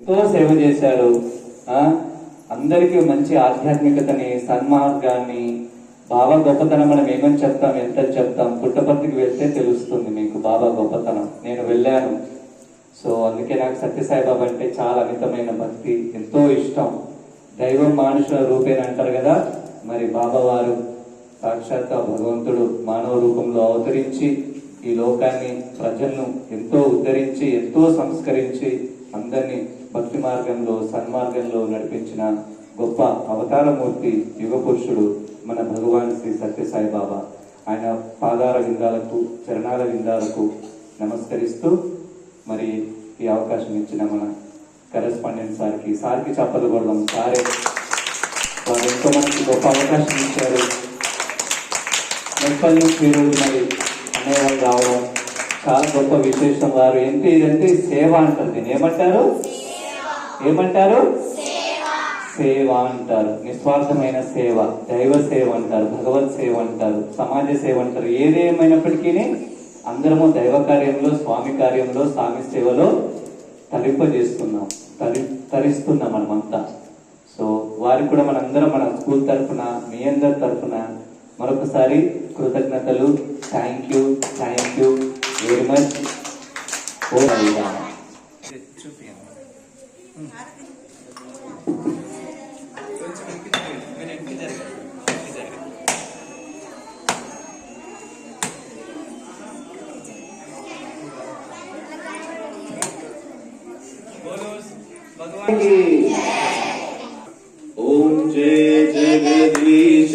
ఎంతో సేవ చేశారు. అందరికీ మంచి ఆధ్యాత్మికతని సన్మార్గాన్ని బాబా గొప్పతనం మనం ఏమని చెప్తాం ఎంత చెప్తాం పుట్టపర్తికి వెళ్తే తెలుస్తుంది మీకు బాబా గొప్పతనం. నేను వెళ్ళాను. సో అందుకే నాకు సత్యసాయిబాబా అంటే చాలా అమితమైన భక్తి ఎంతో ఇష్టం. దైవం మానుషుల రూపేణ అంటారు కదా మరి బాబా వారు సాక్షాత్ భగవంతుడు మానవ రూపంలో అవతరించి ఈ లోకాన్ని ప్రజలను ఎంతో ఉద్ధరించి ఎంతో సంస్కరించి అందరినీ భక్తి మార్గంలో సన్మార్గంలో నడిపించిన గొప్ప అవతారమూర్తి యుగ పురుషుడు మన భగవాన్ శ్రీ సత్యసాయి బాబా ఆయన పాదాల విందాలకు చరణాల విందాలకు నమస్కరిస్తూ మరి ఈ అవకాశం ఇచ్చిన మన కరెస్పాండెంట్ సార్కి సార్కి చెప్పలు కొడదాం. సారే వారు ఎంతో మంది గొప్ప అవకాశం ఇచ్చారు. ముప్పై నుంచి ఈరోజు మరి అనేవాళ్ళు రావడం చాలా గొప్ప విశేషం వారు. ఏంటి ఇదంటే సేవ అంటారు. దీన్ని ఏమంటారు? ఏమంటారు? సేవ అంటారు. నిస్వార్థమైన సేవ దైవ సేవ అంటారు భగవత్ సేవ అంటారు సమాజ సేవ అంటారు. ఏదేమైనప్పటికీ అందరము దైవ కార్యంలో స్వామి కార్యంలో స్వామి సేవలో తరింపజేస్తున్నాం తరి తరిస్తున్నాం మనమంతా. సో వారికి కూడా మనందరం మన స్కూల్ తరఫున మీ అందరి తరఫున మరొకసారి కృతజ్ఞతలు. Thank you. ओम जय जगदीश